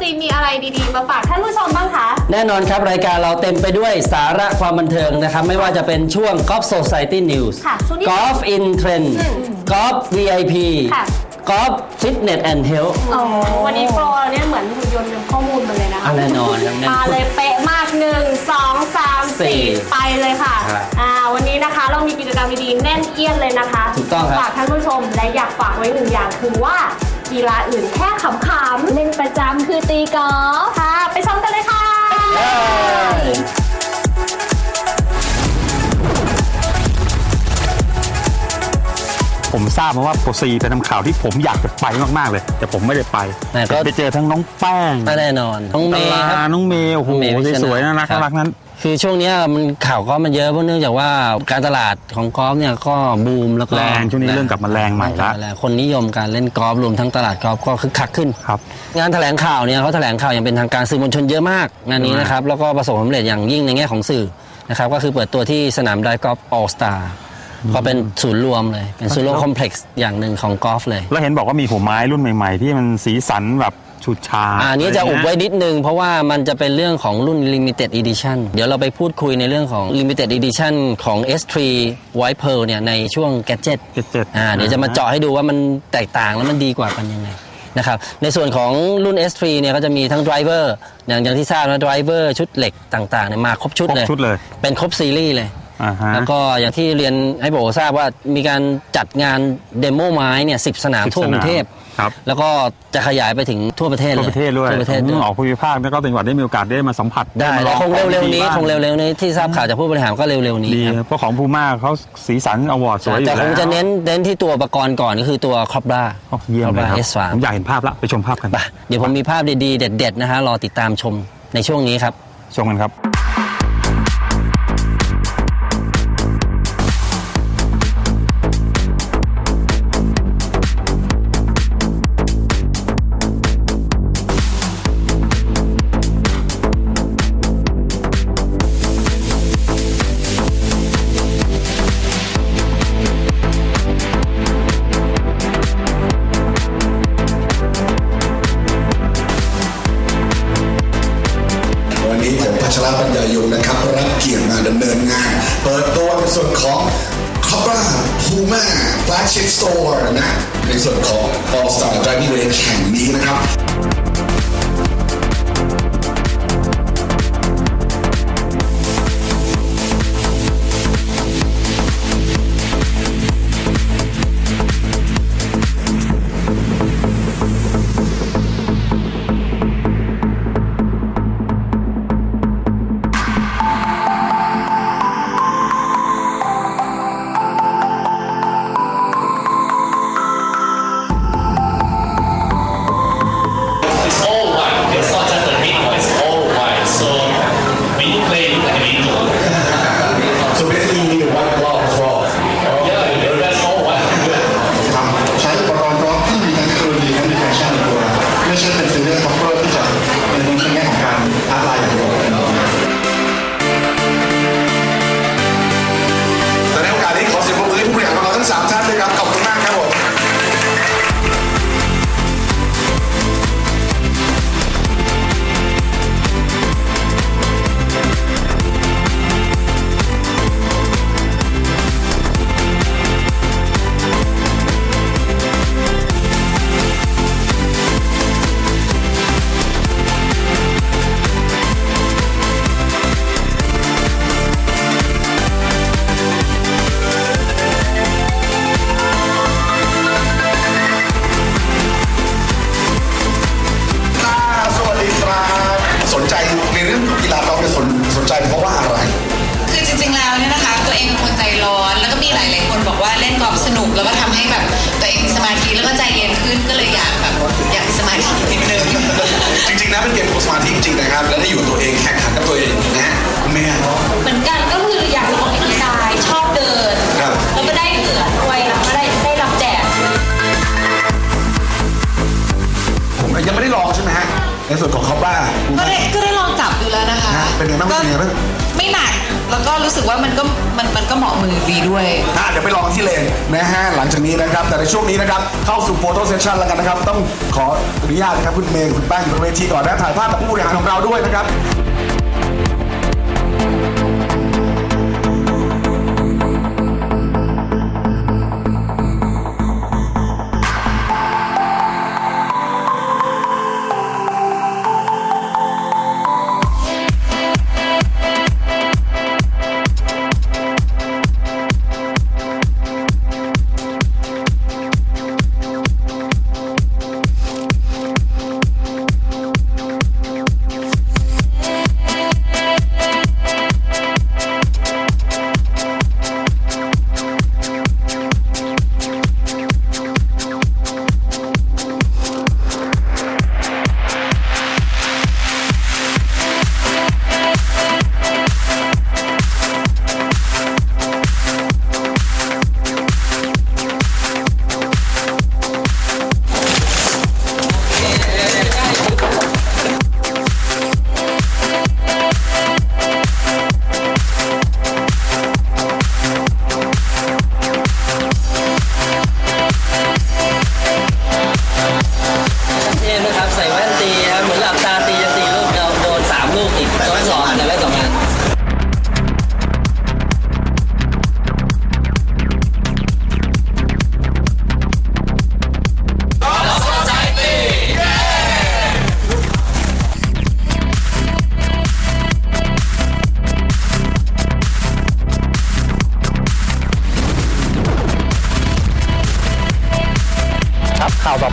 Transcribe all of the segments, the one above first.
ซีมีอะไรดีๆ มาฝากท่านผู้ชมบ้างคะ แน่นอนครับ รายการเราเต็มไปด้วยสาระความบันเทิงนะครับ ไม่ว่าจะเป็นช่วง Golf Society News ค่ะช่วงนี้ Golf in Trend Golf VIP ค่ะ Golf Fitness and Health วันนี้โปรเนี่ยเหมือนหุ่นยนต์นำข้อมูลมาเลยนะคะอะแน่นอนครับแน่นมาเลยเป๊ะมากหนึ่งสองสามสี่สี่ไปเลยค่ะครับ อ่าวันนี้นะคะเรามีกิจกรรมดีๆแน่นเอียดเลยนะคะถูกต้องครับ ฝากท่านผู้ชมและอยากฝากไว้หนึ่งอย่างคือว่า กีฬาอื่นแค่ขำๆเล่นประจำคือตีกอล์ฟค่ะ ไปชมกันเลยค่ะ ผมทราบมาว่าโปรซีเป็นทำข่าวที่ผมอยากจะไปมากๆเลย แต่ผมไม่ได้ไปแต่ก็ ไปเจอทั้งน้องแป้งแน่นอน น้องเมตาย์ลาครับ น้องเมย์โอ้โหน้องเมย์พิชชสวยๆน่ารักคบน่ารักนั้น คือช่วงเนี้ยมันข่าวก็มันเยอะเพราะเนื่องจากว่าการตลาดของกอล์ฟเนี่ยก็บูมแล้วก็แรงช่วงนี้เริ่มกลับมาแรงใหม่ละแรงคนนิยมการเล่นกอล์ฟรวมทั้งตลาดกอล์ฟก็คึกคักขึ้นครับงานแถลงข่าวเนี่ยเขาแถลงข่าวอย่างเป็นทางการสื่อมวลชนเยอะมากงานนี้เยอะมากนะครับแล้วก็ประสบความสำเร็จอย่างยิ่งในแง่ของสื่อนะครับก็คือเปิดตัวที่สนามไดกอล์ฟออลสตาร์ก็เป็นศูนย์รวมเลย เป็นศูนย์รวมคอมเพล็กซ์อย่างหนึ่งของกอล์ฟเลย แล้วเห็นบอกว่ามีหัวไม้รุ่นใหม่ ๆ ที่มันสีสันแบบ ฉุดฉาดอะอันนี้จะอุบไว้นนิดนึง เพราะว่ามันจะเป็นเรื่องของรุ่น Limited Edition เดี๋ยวเราไปพูดคุยในเรื่องของ Limited Edition ของ S3 White Pearl เนี่ยในช่วง Gadget Gadget อ่าเดี๋ยวจะมาเจาะให้ดูว่ามันแตกต่างแล้วมันดีกว่ากันยังไงนะครับในส่วนของรุ่น S3 เนี่ยก็จะมีทั้ง Driver อย่างอย่างที่ทราบนะ Driver ชุดเหล็กต่างๆเนี่ยมาครบชุดครบเลยชุดเลย เป็นครบซีรีส์เลย อ่าฮะ แล้วก็อย่างที่เรียนให้โบทราบว่ามีการจัดงานเดโมไม้เนี่ยสิสนาม10ทั่วกรุงเทพครับ แล้วก็จะขยายไปถึงทั่วประเทศเลยทั่วประเทศด้วยทั่วประเทศอืด้วมยออกภูมิภาคแล้วก็จังหวัดได้มีโอกาสได้มาสัมผัสได้มาลแล้วองคงเร็วๆนี้ของดีบ้าคงเร็วๆนี้ที่ทราบข่าวจากผู้บริหารก็เร็วๆนี้ดีครับเพราะของภูมาเขาสีสันอวอร์ดสวยอยู่แต่แล้วคงจะเน้นเน้นที่ตัวอุปกรณ์ก่อนก็คือตัวครอบราโอ้เยี่ยมเลยครับเอสสามผมอยากเห็นภาพละไปชมภาพกันเดี๋ยวผมมีภาพดีๆ เด็ด ๆ นะฮะรอติดตามชมในช่วงนี้ครับ ชมกันครับ All Star Driving Range แห่งนี้นะครับ ไม่ใช่เป็นซีเรียสคอปเปอร์ที่จะในแง่ของการอาร์ตไลน์อย่างเดียว ใจในเรื่องกีฬากอล์ฟเนี่ยสนสนใจเพราะว่าอะไร คือจริงๆแล้วเนี่ยนะคะตัวเองเป็นคนใจร้อน แล้วก็มีหลายๆคนบอกว่าเล่นกอล์ฟสนุกแล้วก็ทำให้แบบตัวเองมีสมาธิแล้วก็ใจเย็นขึ้นก็เลยอยากแบบอยากมีสมาธินิดนึงจริงๆนะเป็นเกมของสมาธิจริงๆนะครับ และได้อยู่กับตัวเองแข่งขันกับตัวเองนะฮะคุณแม่เหมือนกันก็คืออยากลองออกกำลังกายชอบเดินครับแล้วก็ได้เหงื่อด้วยแล้วก็ได้ได้รับแดดผมยังไม่ได้ลองใช่ไหมฮะในส่วนของคอปบ้า เป็นไงบ้างก็เป็นไงบ้างไม่หนัก แล้วก็รู้สึกว่ามันก็มันมันก็เหมาะมือดีด้วย อะเดี๋ยวไปลองที่เลนนะฮะหลังจากนี้นะครับ แต่ในช่วงนี้นะครับ เข้าสู่โฟโต้เซสชันแล้วกันนะครับ ต้องขออนุญาตนะครับคุณเมย์คุณแป้งอยู่บนเวทีก่อนนะถ่ายภาพกับผู้บริหารของเราด้วยนะครับ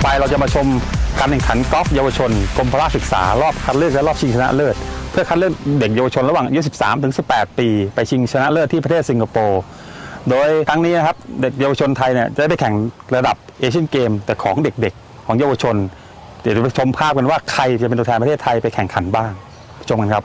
ไปเราจะมาชมการแข่งขันกอล์ฟเยาวชนกรมพละศึกษารอบคัดเลือกและรอบชิงชนะเลิศ เพื่อคัดเลือกเด็กเยาวชนระหว่างอายุ 13 ถึง 18 ปี ไปชิงชนะเลิศที่ประเทศสิงคโปร์โดยครั้งนี้นะครับเด็กเยาวชนไทยเนี่ยจะได้ไปแข่งระดับเอเชียนเกมแต่ของเด็กๆ ของเยาวชน เดี๋ยวไปชมภาพกันว่าใครจะเป็นตัวแทนประเทศไทยไปแข่งขันบ้างชมกันครับ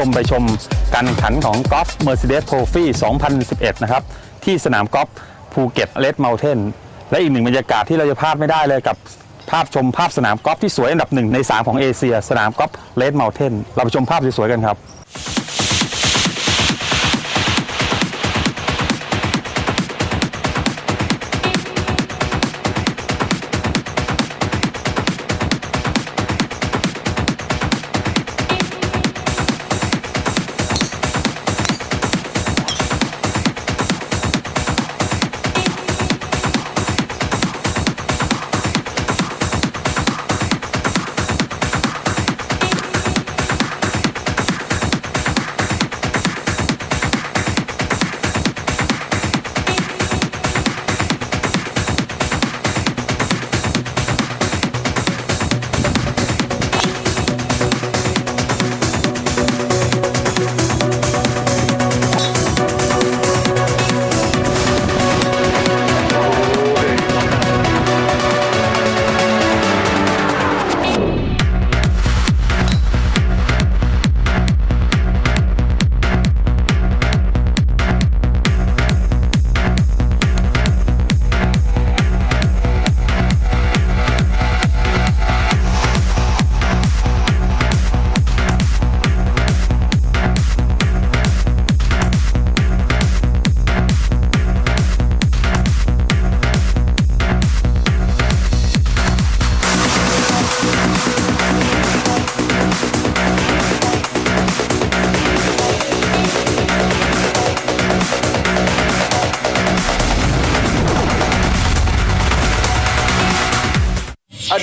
ชมไปชมการแข่งขันของกอล์ฟ Mercedes Trophy 2011 นะครับ ที่สนามกอล์ฟภูเก็ตเลดเมลเทนและอีกหนึ่งบรรยากาศที่เราจะพลาดไม่ได้เลยกับภาพชมภาพสนามกอล์ฟที่สวยอันดับหนึ่งใน 3 ของเอเชีย สนามกอล์ฟเลดเมลเทนเราไปชมภาพสวยๆกันครับ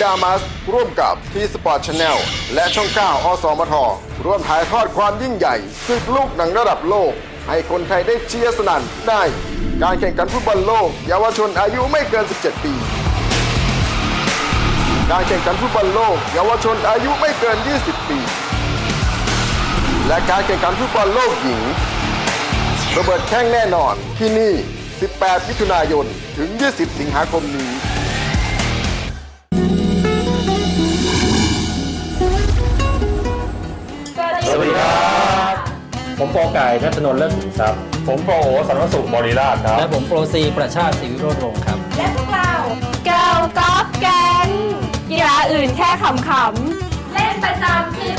ดามัสร่วมกับทีสปอร์ตชาแนลและช่อง 9 อสมท ร่วมถ่ายทอดความยิ่งใหญ่ศึกลูกหนังระดับโลก ให้คนไทยได้เชียร์สนั่นในการแข่งขันฟุตบอลโลก เยาวชนอายุไม่เกิน 17 ปี การแข่งขันฟุตบอลโลก เยาวชนอายุไม่เกิน 20 ปี และการแข่งขันฟุตบอลโลกหญิงระเบิดแข้งแน่นอนที่นี่ 18 มิถุนายน ถึง 20 สิงหาคมนี้ ผมโปรไก่นัทนนท์เลิศสินทรัพย์ผมโปรโอสันวสุขบริราชครับ และผมโปรซีประชาติศิวิโรจน์วงศ์ครับและพวกเราเกิลกอล์ฟแกงกีฬาอื่นแค่ขำๆ เล่นประจำคือ